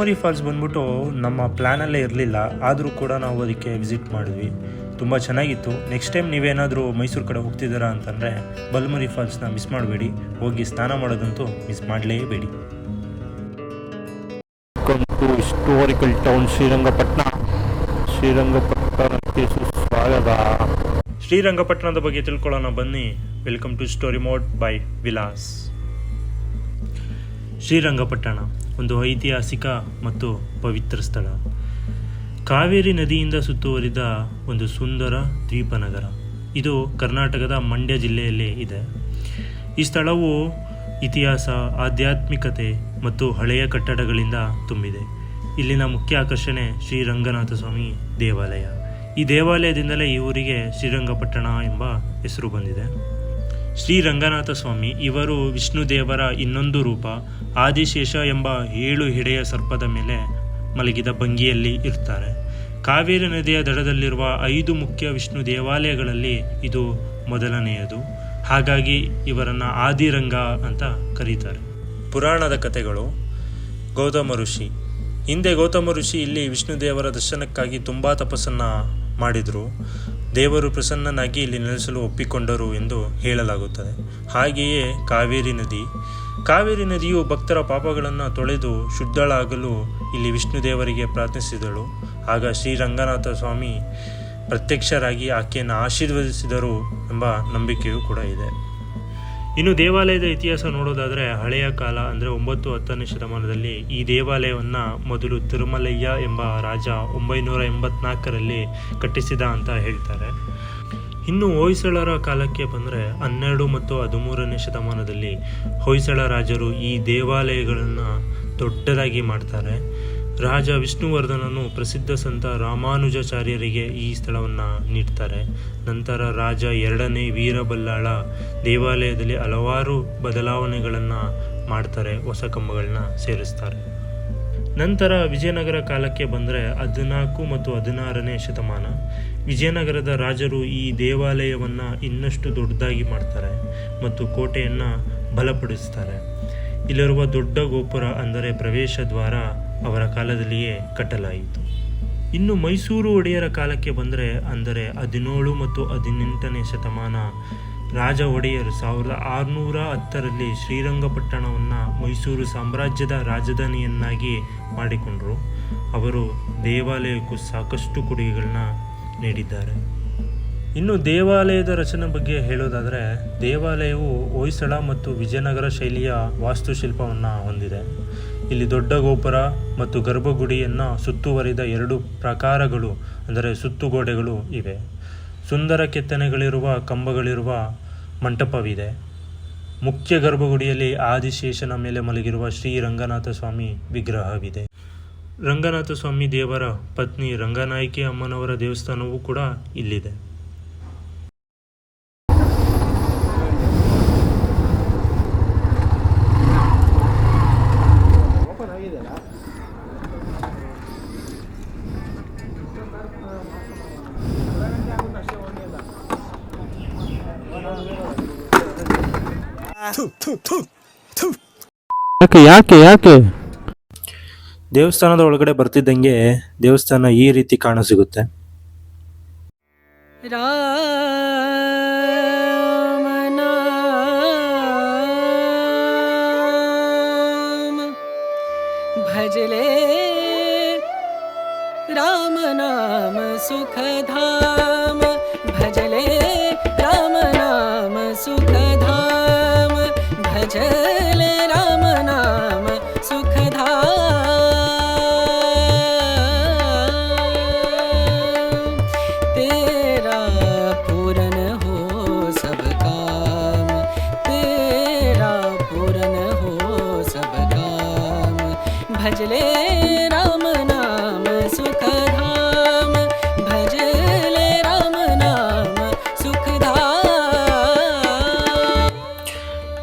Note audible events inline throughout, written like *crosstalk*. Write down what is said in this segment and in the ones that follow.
ಬಲ್ಮೋರಿ falls ಬಂದ್ಬಿಟ್ಟು ನಮ್ಮ ಪ್ಲ್ಯಾನಲ್ಲೇ ಇರಲಿಲ್ಲ. ಆದರೂ ಕೂಡ ನಾವು ಅದಕ್ಕೆ ವಿಸಿಟ್ ಮಾಡಿದ್ವಿ. ತುಂಬ ಚೆನ್ನಾಗಿತ್ತು. ನೆಕ್ಸ್ಟ್ ಟೈಮ್ ನೀವೇನಾದರೂ ಮೈಸೂರು ಕಡೆ ಹೋಗ್ತಿದ್ದೀರಾ ಅಂತಂದರೆ ಬಲ್ಮುರಿ ಫಾಲ್ಸ್ನ ಮಿಸ್ ಮಾಡಬೇಡಿ. ಹೋಗಿ ಸ್ನಾನ ಮಾಡೋದಂತೂ ಮಿಸ್ ಮಾಡಲೇಬೇಡಿ. ಹಿಸ್ಟೋರಿಕಲ್ ಟೌನ್ ಶ್ರೀರಂಗಪಟ್ಟಣ ಶ್ರೀರಂಗಪಟ್ಟಣಕ್ಕೆ ಸುಸ್ವಾಗತ. ಶ್ರೀರಂಗಪಟ್ಟಣದ ಬಗ್ಗೆ ತಿಳ್ಕೊಳ್ಳೋಣ ಬನ್ನಿ. Welcome to story mode by Vilas Srirangapatna. ಒಂದು ಐತಿಹಾಸಿಕ ಮತ್ತು ಪವಿತ್ರ ಸ್ಥಳ. ಕಾವೇರಿ ನದಿಯಿಂದ ಸುತ್ತುವರಿದ ಒಂದು ಸುಂದರ ದ್ವೀಪ ನಗರ ಇದು ಕರ್ನಾಟಕದ ಮಂಡ್ಯ ಜಿಲ್ಲೆಯಲ್ಲಿ ಇದೆ. ಈ ಸ್ಥಳವು ಇತಿಹಾಸ, ಆಧ್ಯಾತ್ಮಿಕತೆ ಮತ್ತು ಹಳೆಯ ಕಟ್ಟಡಗಳಿಂದ ತುಂಬಿದೆ. ಇಲ್ಲಿನ ಮುಖ್ಯ ಆಕರ್ಷಣೆ ಶ್ರೀ ರಂಗನಾಥ ಸ್ವಾಮಿ ದೇವಾಲಯ. ಈ ದೇವಾಲಯದಿಂದಲೇ ಈ ಊರಿಗೆ ಶ್ರೀರಂಗಪಟ್ಟಣ ಎಂಬ ಹೆಸರು ಬಂದಿದೆ. ಶ್ರೀ ರಂಗನಾಥ ಸ್ವಾಮಿ, ಇವರು ವಿಷ್ಣು ದೇವರ ಇನ್ನೊಂದು ರೂಪ, ಆದಿಶೇಷ ಎಂಬ ಏಳು ಹೆಡೆಯ ಸರ್ಪದ ಮೇಲೆ ಮಲಗಿದ ಭಂಗಿಯಲ್ಲಿ ಇರ್ತಾರೆ. ಕಾವೇರಿ ನದಿಯ ದಡದಲ್ಲಿರುವ ಐದು ಮುಖ್ಯ ವಿಷ್ಣು ದೇವಾಲಯಗಳಲ್ಲಿ ಇದು ಮೊದಲನೆಯದು. ಹಾಗಾಗಿ ಇವರನ್ನು ಆದಿರಂಗ ಅಂತ ಕರೀತಾರೆ. ಪುರಾಣದ ಕಥೆಗಳು. ಗೌತಮ ಋಷಿ. ಹಿಂದೆ ಗೌತಮ ಋಷಿ ಇಲ್ಲಿ ವಿಷ್ಣು ದೇವರ ದರ್ಶನಕ್ಕಾಗಿ ತುಂಬ ತಪಸ್ಸನ್ನು ಮಾಡಿದರು. ದೇವರು ಪ್ರಸನ್ನನಾಗಿ ಇಲ್ಲಿ ನೆಲೆಸಲು ಒಪ್ಪಿಕೊಂಡರು ಎಂದು ಹೇಳಲಾಗುತ್ತದೆ. ಹಾಗೆಯೇ ಕಾವೇರಿ ನದಿ. ಕಾವೇರಿ ನದಿಯು ಭಕ್ತರ ಪಾಪಗಳನ್ನು ತೊಳೆದು ಶುದ್ಧಳಾಗಲು ಇಲ್ಲಿ ವಿಷ್ಣು ದೇವರಿಗೆ ಪ್ರಾರ್ಥಿಸಿದಳು. ಆಗ ಶ್ರೀರಂಗನಾಥ ಸ್ವಾಮಿ ಪ್ರತ್ಯಕ್ಷರಾಗಿ ಆಕೆಯನ್ನು ಆಶೀರ್ವದಿಸಿದರು ಎಂಬ ನಂಬಿಕೆಯೂ ಕೂಡ ಇದೆ. ಇನ್ನು ದೇವಾಲಯದ ಇತಿಹಾಸ ನೋಡೋದಾದರೆ ಹಳೆಯ ಕಾಲ, ಅಂದರೆ ಒಂಬತ್ತು ಹತ್ತನೇ ಶತಮಾನದಲ್ಲಿ ಈ ದೇವಾಲಯವನ್ನು ಮೊದಲು ತಿರುಮಲಯ್ಯ ಎಂಬ ರಾಜ ಒಂಬೈನೂರ ಎಂಬತ್ನಾಲ್ಕರಲ್ಲಿ ಕಟ್ಟಿಸಿದ ಅಂತ ಹೇಳ್ತಾರೆ. ಇನ್ನು ಹೊಯ್ಸಳರ ಕಾಲಕ್ಕೆ ಬಂದರೆ ಹನ್ನೆರಡು ಮತ್ತು ಹದಿಮೂರನೇ ಶತಮಾನದಲ್ಲಿ ಹೊಯ್ಸಳ ರಾಜರು ಈ ದೇವಾಲಯಗಳನ್ನು ದೊಡ್ಡದಾಗಿ ಮಾಡ್ತಾರೆ. ರಾಜ ವಿಷ್ಣುವರ್ಧನನು ಪ್ರಸಿದ್ಧ ಸಂತ ರಾಮಾನುಜಾಚಾರ್ಯರಿಗೆ ಈ ಸ್ಥಳವನ್ನು ನೀಡ್ತಾರೆ. ನಂತರ ರಾಜ ಎರಡನೇ ವೀರಬಲ್ಲಾಳ ದೇವಾಲಯದಲ್ಲಿ ಹಲವಾರು ಬದಲಾವಣೆಗಳನ್ನು ಮಾಡ್ತಾರೆ, ಹೊಸ ಕಂಬಗಳನ್ನ ಸೇರಿಸ್ತಾರೆ. ನಂತರ ವಿಜಯನಗರ ಕಾಲಕ್ಕೆ ಬಂದರೆ ಹದಿನಾಲ್ಕು ಮತ್ತು ಹದಿನಾರನೇ ಶತಮಾನ. ವಿಜಯನಗರದ ರಾಜರು ಈ ದೇವಾಲಯವನ್ನು ಇನ್ನಷ್ಟು ದೊಡ್ಡದಾಗಿ ಮಾಡ್ತಾರೆ ಮತ್ತು ಕೋಟೆಯನ್ನು ಬಲಪಡಿಸ್ತಾರೆ. ಇಲ್ಲಿರುವ ದೊಡ್ಡ ಗೋಪುರ ಅಂದರೆ ಪ್ರವೇಶ ದ್ವಾರ ಅವರ ಕಾಲದಲ್ಲಿಯೇ ಕಟ್ಟಲಾಯಿತು. ಇನ್ನು ಮೈಸೂರು ಒಡೆಯರ ಕಾಲಕ್ಕೆ ಬಂದರೆ ಅಂದರೆ ಹದಿನೇಳು ಮತ್ತು ಹದಿನೆಂಟನೇ ಶತಮಾನ ರಾಜ ಒಡೆಯರು ಸಾವಿರದ ಆರುನೂರ ಹತ್ತರಲ್ಲಿ ಶ್ರೀರಂಗಪಟ್ಟಣವನ್ನು ಮೈಸೂರು ಸಾಮ್ರಾಜ್ಯದ ರಾಜಧಾನಿಯನ್ನಾಗಿ ಮಾಡಿಕೊಂಡರು. ಅವರು ದೇವಾಲಯಕ್ಕೂ ಸಾಕಷ್ಟು ಕೊಡುಗೆಗಳನ್ನ ನೀಡಿದ್ದಾರೆ. ಇನ್ನು ದೇವಾಲಯದ ರಚನೆ ಬಗ್ಗೆ ಹೇಳೋದಾದರೆ, ದೇವಾಲಯವು ಹೊಯ್ಸಳ ಮತ್ತು ವಿಜಯನಗರ ಶೈಲಿಯ ವಾಸ್ತುಶಿಲ್ಪವನ್ನು ಹೊಂದಿದೆ. ಇಲ್ಲಿ ದೊಡ್ಡ ಗೋಪುರ ಮತ್ತು ಗರ್ಭಗುಡಿಯನ್ನು ಸುತ್ತುವರಿದ ಎರಡು ಪ್ರಕಾರಗಳು, ಅಂದರೆ ಸುತ್ತುಗೋಡೆಗಳು ಇವೆ. ಸುಂದರ ಕೆತ್ತನೆಗಳಿರುವ ಕಂಬಗಳಿರುವ ಮಂಟಪವಿದೆ. ಮುಖ್ಯ ಗರ್ಭಗುಡಿಯಲ್ಲಿ ಆದಿಶೇಷನ ಮೇಲೆ ಮಲಗಿರುವ ಶ್ರೀ ರಂಗನಾಥ ಸ್ವಾಮಿ ವಿಗ್ರಹವಿದೆ. ರಂಗನಾಥ ಸ್ವಾಮಿ ದೇವರ ಪತ್ನಿ ರಂಗನಾಯಕಿ ಅಮ್ಮನವರ ದೇವಸ್ಥಾನವೂ ಕೂಡ ಇಲ್ಲಿದೆ. ಯಾಕೆ ಯಾಕೆ ಯಾಕೆ ದೇವಸ್ಥಾನದ ಒಳಗಡೆ ಬರ್ತಿದ್ದಂಗೆ ದೇವಸ್ಥಾನ ಈ ರೀತಿ ಕಾಣಸಿಗುತ್ತೆ राम नाम भजले राम नाम सुखधाम भजले राम नाम सुखधाम Roger.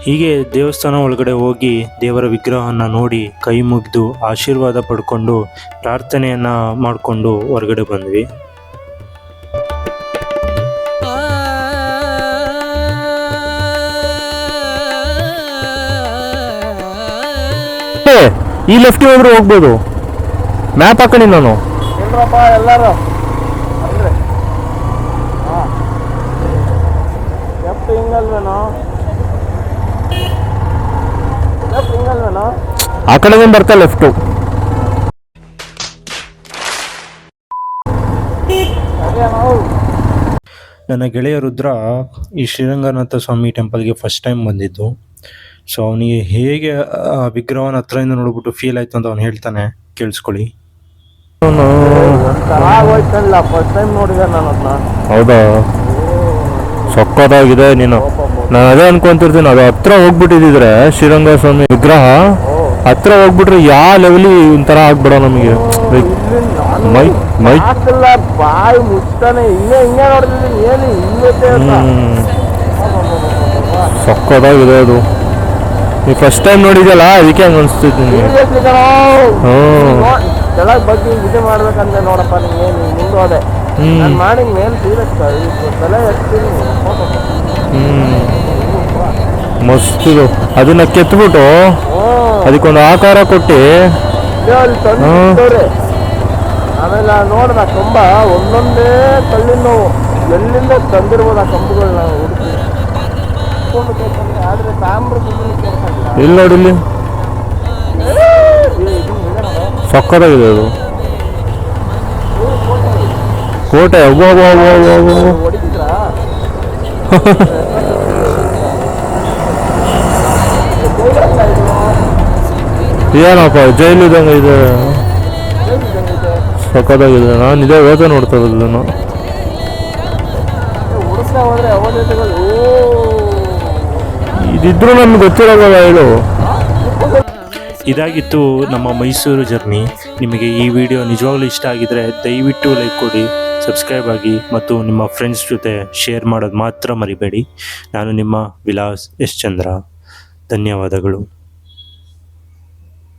ಹೀಗೆ ದೇವಸ್ಥಾನ ಒಳಗಡೆ ಹೋಗಿ ದೇವರ ವಿಗ್ರಹವನ್ನು ನೋಡಿ ಕೈ ಮುಗಿದು ಆಶೀರ್ವಾದ ಪಡ್ಕೊಂಡು ಪ್ರಾರ್ಥನೆಯನ್ನು ಮಾಡಿಕೊಂಡು ಹೊರಗಡೆ ಬಂದ್ವಿ. ಈ ಲೆಫ್ಟ್ ಹೋದ್ರೆ ಹೋಗ್ಬೋದು. ಮ್ಯಾಪ್ ಹಾಕಣಿ ನಾನು. ಎಲ್ಲರೂ. ಲೆಫ್ಟ್ ಹಿಂಗಲ್ವೇನೋ ಲೆಫ್ಟ್ ಹಿಂಗಲ್ವೇನೋ ಆ ಕಡೆ ಬರ್ತಾ ಲೆಫ್ಟು ನನ್ನ ಗೆಳೆಯ ರುದ್ರ ಈ ಶ್ರೀರಂಗನಾಥ ಸ್ವಾಮಿ ಟೆಂಪಲ್ಗೆ ಫಸ್ಟ್ ಟೈಮ್ ಬಂದಿದ್ದು. ಸೊ ಅವನಿಗೆ ಹೇಗೆ ಆ ವಿಗ್ರಹನ ಹತ್ರದಿಂದ ನೋಡ್ಬಿಟ್ಟು ಫೀಲ್ ಆಯ್ತು ಅಂತ ಅವ್ನು ಹೇಳ್ತಾನೆ. ಕೇಳಿಸ್ಕೊಳ್ಳಿ. ಹೌದಾ? ಸಕ್ಕತ್ತಾಗಿದೆ ನೀನು. ನಾನು ಅದೇ ಅನ್ಕೊಂತಿರ್ತೀನಿ. ಅದು ಹತ್ರ ಹೋಗ್ಬಿಟ್ಟಿದ್ರೆ ಶ್ರೀರಂಗ ಸ್ವಾಮಿ ವಿಗ್ರಹ ಹತ್ರ ಹೋಗ್ಬಿಟ್ರೆ ಯಾವ ಲೆವೆಲಿ ಒಂಥರ ಆಗ್ಬಿಡ ನಮಗೆ. ಲೈಕ್ ಮೈ ಮೈ ಬಾಯಿ ಮುಚ್ತಾನೆ ಹಿಂಗೆ ಹಿಂಗೆ ನೋಡ್ತಿದ್ದೀನಿ ಏನು ಹಿಂಗೈತೆ ಸಕ್ಕದಾಗಿದೆ. ಅದು. ನೀವು ಫಸ್ಟ್ ಟೈಮ್ ನೋಡಿದ್ಯಲ್ಲ ಅದಕ್ಕೆ ಹಂಗ ಅನ್ಸ್ತಿತ್ತು ನಿಮಗೆ. ಕೆಳಗೆ ಬಗ್ಗೆ ಇದು ಮಾಡ್ಬೇಕಂತ ನೋಡಪ್ಪ ನಿಂಗೆ ನೀನ್ ಮುಂದೋದೆ ನಾನು ಮಾಡಿ ಮೇಲೆ ಸೀರಿಯಸ್ ತಲೆ ಎತ್ತೀನಿ. ಫೋಟೋ ಹ್ಮ್ ಮಸ್ತ್ ಇದು. ಅದನ್ನ ಕೆತ್ಬಿಟ್ಟು ಅದಕ್ಕೊಂದು ಆಕಾರ ಕೊಟ್ಟು. ಆಮೇಲೆ ನೋಡ್ದ ಕಂಬ ಒಂದೊಂದೇ ಕಲ್ಲಿನ ನೋವು. ಎಲ್ಲಿಂದ ತಂದಿರ್ಬೋದು ಆ ಕಂಬಗಳನ್ನ ಹುಡುಕಿ? ಆದ್ರೆ ತಾಮ್ರ ಇಲ್ಲಿ. ನೋಡಿಲ್ಲಿ. ಸಕ್ಕತ್ತಾಗಿದೆ ಅದು. ಕೋಟೆ. ಅವ್ವ *laughs* ಏನಪ್ಪ ಜೈಲು ಇದ್ದಂಗೆ ಇದೆ ಸಕ್ಕದಾಗಿದೆ ನಾನು ಇದೇ ವೇದ ನೋಡ್ತಾ ಇರೋದು ಅವಶ್ಯಕತೆಗಳು ಇದಿದ್ರು ನಮ್ಗೆ ಗೊತ್ತಿರೋಲ್ಲ ಹೇಳು. ಇದಾಗಿತ್ತು ನಮ್ಮ ಮೈಸೂರು ಜರ್ನಿ. ನಿಮಗೆ ಈ ವಿಡಿಯೋ ನಿಜವಾಗ್ಲೂ ಇಷ್ಟ ಆಗಿದ್ರೆ ದಯವಿಟ್ಟು ಲೈಕ್ ಕೊಡಿ ಸಬ್ಸ್ಕ್ರೈಬ್ ಆಗಿ ಮತ್ತು ನಿಮ್ಮ ಫ್ರೆಂಡ್ಸ್ ಜೊತೆ ಶೇರ್ ಮಾಡೋದು ಮಾತ್ರ ಮರಿಬೇಡಿ. ನಾನು ನಿಮ್ಮ ವಿಲಾಸ್ ಎಸ್ ಚಂದ್ರ. ಧನ್ಯವಾದಗಳು.